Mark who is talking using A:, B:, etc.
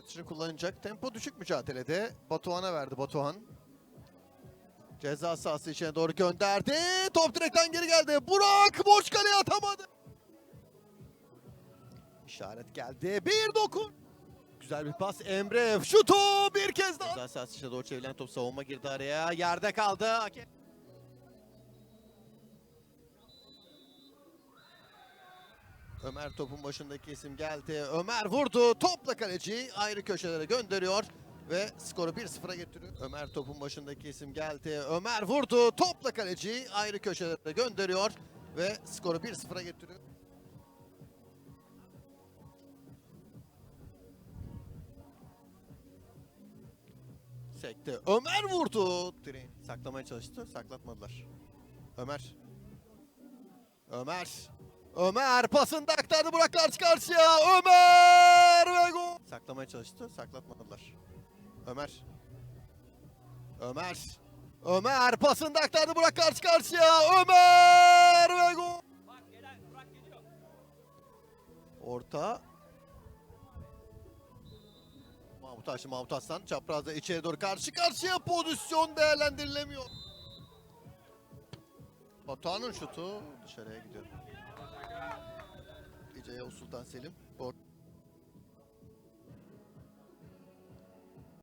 A: atışını kullanacak. Tempo düşük mücadelede. Batuhan'a verdi Batuhan. Ceza sahası içine doğru gönderdi. Top direkten geri geldi. Burak boş kaleye atamadı. İşaret geldi. Bir dokun. Güzel bir pas. Emre şutu bir kez daha. Ceza sahası içine doğru çevrilen top savunma girdi araya. Yerde kaldı. Hakem. Ömer topun başındaki isim geldi. Ömer vurdu. Topla kaleci ayrı köşelere gönderiyor ve skoru 1-0'a getiriyor. Ömer topun başındaki isim geldi. Ömer vurdu. Topla kaleci ayrı köşelere gönderiyor ve skoru 1-0'a getiriyor. Sekte. Ömer vurdu. Direğin saklamaya çalıştı. Saklatmadılar. Ömer. Ömer. Ömer pasını aktardı Burak karşı karşıya. Ömer ve gol. Saklamaya çalıştı. Saklatmadılar. Ömer. Ömer. Ömer pasını aktardı Burak karşı karşıya. Ömer ve gol. Orta. Mahmut Haşim Mahmut Aslan çaprazda içeri doğru karşı karşıya pozisyon değerlendirilemiyor. Batuhan'ın şutu dışarıya gidiyor. Sultan Selim Borç.